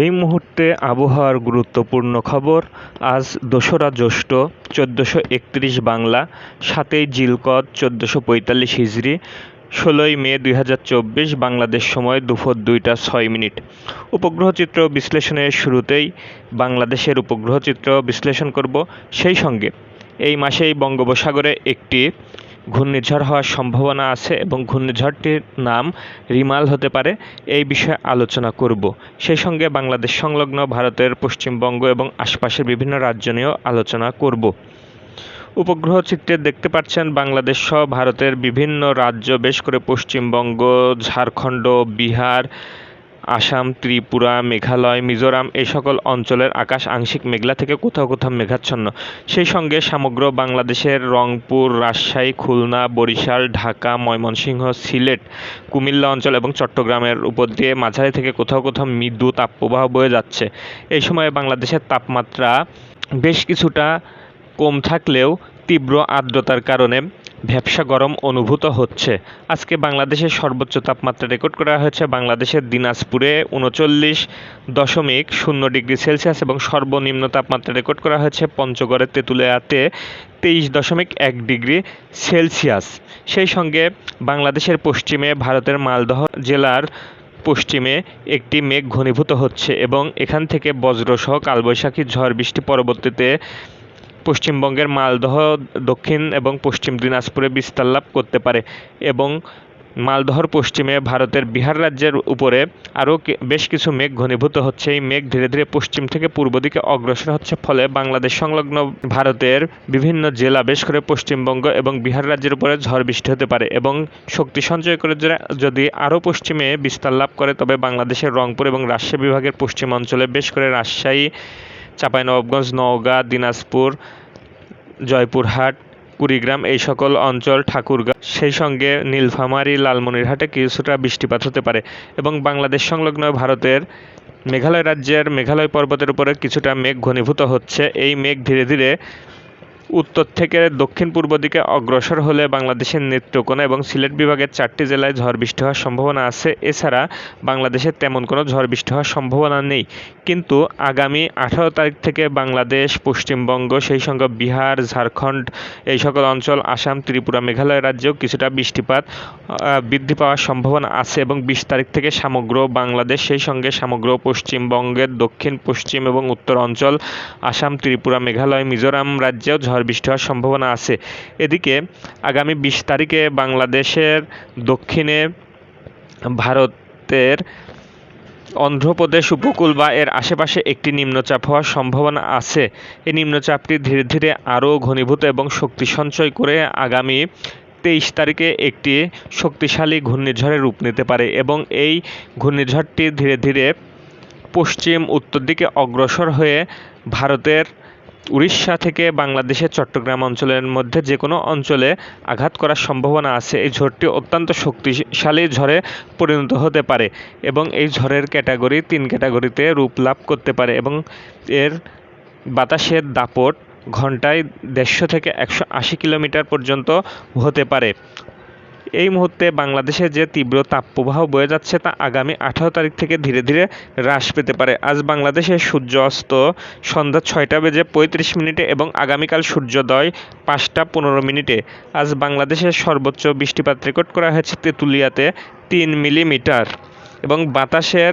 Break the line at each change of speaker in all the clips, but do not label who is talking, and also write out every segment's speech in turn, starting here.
এই মুহূর্তে আবহাওয়ার গুরুত্বপূর্ণ খবর। আজ দোসরা জ্যৈষ্ঠ, চোদ্দোশো একত্রিশ বাংলা, সাতই জিলকদ, চোদ্দোশো পঁয়তাল্লিশ হিজড়ি ষোলোই মে দুই হাজার চব্বিশ বাংলাদেশ সময় দুপুর দুইটা ছয় মিনিট। উপগ্রহ চিত্র বিশ্লেষণের শুরুতেই বাংলাদেশের উপগ্রহ চিত্র বিশ্লেষণ করব সেই সঙ্গে। এই মাসেই বঙ্গোপসাগরে একটি ঘূর্ণিঝড় হওয়ার সম্ভাবনা আছে এবং ঘূর্ণিঝড়টির নাম রিমাল হতে পারে। এই বিষয়ে আলোচনা করব। সেই সঙ্গে বাংলাদেশ সংলগ্ন, ভারতের পশ্চিমবঙ্গ এবং আশপাশের বিভিন্ন রাজ্য নিয়েও আলোচনা করব। উপগ্রহ চিত্রে দেখতে পাচ্ছেন, বাংলাদেশ সহ ভারতের বিভিন্ন রাজ্য, বেশ করে পশ্চিমবঙ্গ, ঝাড়খণ্ড, বিহার আসাম, ত্রিপুরা, মেঘালয়, মিজোরাম এই সকল অঞ্চলের আকাশ আংশিক মেঘলা থেকে কোথাও কোথাও মেঘাচ্ছন্ন। সেই সঙ্গে সমগ্র বাংলাদেশের রংপুর, রাজশাহী, খুলনা, বরিশাল, ঢাকা, ময়মনসিংহ, সিলেট, কুমিল্লা অঞ্চল এবং চট্টগ্রামের উপর দিয়ে মাঝারি থেকে কোথাও কোথাও মৃদু তাপপ্রবাহ বয়ে যাচ্ছে। এই সময়ে বাংলাদেশের তাপমাত্রা বেশ কিছুটা কম থাকলেও তীব্র আর্দ্রতার কারণে ভ্যাপসা গরম অনুভূত হচ্ছে। আজকে বাংলাদেশের সর্বোচ্চ তাপমাত্রা রেকর্ড করা হয়েছে বাংলাদেশের দিনাজপুরে উনচল্লিশ দশমিক শূন্য ডিগ্রি সেলসিয়াস এবং সর্বনিম্ন তাপমাত্রা রেকর্ড করা হয়েছে পঞ্চগড়ের তেঁতুলিয়াতে তেইশ দশমিক এক ডিগ্রি সেলসিয়াস। সেই সঙ্গে বাংলাদেশের পশ্চিমে ভারতের মালদহ জেলার পশ্চিমে একটি মেঘ ঘনীভূত হচ্ছে এবং এখান থেকে বজ্রসহ কালবৈশাখী ঝড় বৃষ্টি পরবর্তীতে পশ্চিমবঙ্গের মালদহ, দক্ষিণ এবং পশ্চিম দিনাজপুরে বিস্তার লাভ করতে পারে এবং মালদহর পশ্চিমে ভারতের বিহার রাজ্যের উপরে আরও বেশ কিছু মেঘ ঘনীভূত হচ্ছে। এই মেঘ ধীরে ধীরে পশ্চিম থেকে পূর্ব দিকে অগ্রসর হচ্ছে। ফলে বাংলাদেশ সংলগ্ন ভারতের বিভিন্ন জেলা বেশ করে পশ্চিমবঙ্গ এবং বিহার রাজ্যের উপরে ঝড় বৃষ্টি হতে পারে এবং শক্তি সঞ্চয় করে যদি আরও পশ্চিমে বিস্তার লাভ করে, তবে বাংলাদেশের রংপুর এবং রাজশাহী বিভাগের পশ্চিম অঞ্চলে বেশ করে রাজশাহী চাঁপাইনবাবগঞ্জ, নওগাঁ, দিনাজপুর, জয়পুরহাট, কুড়িগ্রাম এই সকল অঞ্চল ঠাকুরগাঁ। সেই সঙ্গে নীলফামারী, লালমনিরহাটে কিছুটা বৃষ্টিপাত হতে পারে এবং বাংলাদেশ সংলগ্ন ভারতের মেঘালয় রাজ্যের মেঘালয় পর্বতের উপরে কিছুটা মেঘ ঘনীভূত হচ্ছে। এই মেঘ ধীরে ধীরে উত্তর থেকে দক্ষিণ পূর্ব দিকে অগ্রসর হলে বাংলাদেশের নেত্রকোনা এবং সিলেট বিভাগের চারটি জেলায় ঝড় বৃষ্টি হওয়ার সম্ভাবনা আছে। এছাড়া বাংলাদেশের তেমন কোনো ঝড় বৃষ্টি হওয়ার সম্ভাবনা নেই। কিন্তু আগামী আঠারো তারিখ থেকে বাংলাদেশ, পশ্চিমবঙ্গ, সেই সঙ্গে বিহার, ঝাড়খণ্ড, এই সকল অঞ্চল, আসাম, ত্রিপুরা, মেঘালয় রাজ্যেও কিছুটা বৃষ্টিপাত বৃদ্ধি পাওয়ার সম্ভাবনা আছে এবং বিশ তারিখ থেকে সমগ্র বাংলাদেশ, সেই সঙ্গে সমগ্র পশ্চিমবঙ্গের দক্ষিণ, পশ্চিম এবং উত্তর অঞ্চল, আসাম, ত্রিপুরা, মেঘালয়, মিজোরাম রাজ্যেও ঝড় ঝড় বৃষ্টি হওয়ার সম্ভাবনা আছে। এদিকে আগামী বিশ তারিখে বাংলাদেশের দক্ষিণে ভারতের অন্ধ্রপ্রদেশ উপকূল বা এর আশেপাশে একটি নিম্নচাপ হওয়ার সম্ভাবনা আছে। এই নিম্নচাপটি ধীরে ধীরে আরও ঘনীভূত এবং শক্তি সঞ্চয় করে আগামী তেইশ তারিখে একটি শক্তিশালী ঘূর্ণিঝড়ের রূপ নিতে পারে এবং এই ঘূর্ণিঝড়টি ধীরে ধীরে পশ্চিম উত্তর দিকে অগ্রসর হয়ে ভারতের উড়িষ্যা থেকে বাংলাদেশের চট্টগ্রাম অঞ্চলের মধ্যে যে কোনো অঞ্চলে আঘাত করার সম্ভাবনা আছে, এই ঝড়টি অত্যন্ত শক্তিশালী ঝড়ে পরিণত হতে পারে এবং এই ঝড়ের ক্যাটাগরি তিন ক্যাটাগরিতে রূপ লাভ করতে পারে এবং এর বাতাসের দাপট ঘন্টায় দেড়শো থেকে একশো আশি কিলোমিটার পর্যন্ত হতে পারে। এই মুহূর্তে বাংলাদেশে যে তীব্র তাপপ্রবাহ বয়ে যাচ্ছে তা আগামী আঠারো তারিখ থেকে ধীরে ধীরে হ্রাস পেতে পারে। আজ বাংলাদেশে সূর্য অস্ত সন্ধ্যা ছয়টা বেজে পঁয়ত্রিশ মিনিটে এবং আগামীকাল সূর্যোদয় পাঁচটা পনেরো মিনিটে। আজ বাংলাদেশের সর্বোচ্চ বৃষ্টিপাত রেকর্ড করা হয়েছে তেঁতুলিয়াতে তিন মিলিমিটার এবং বাতাসের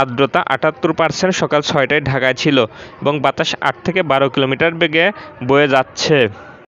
আর্দ্রতা আটাত্তর পার্সেন্ট সকাল ছয়টায় ঢাকায় ছিল এবং বাতাস আট থেকে বারো কিলোমিটার বেগে বয়ে যাচ্ছে।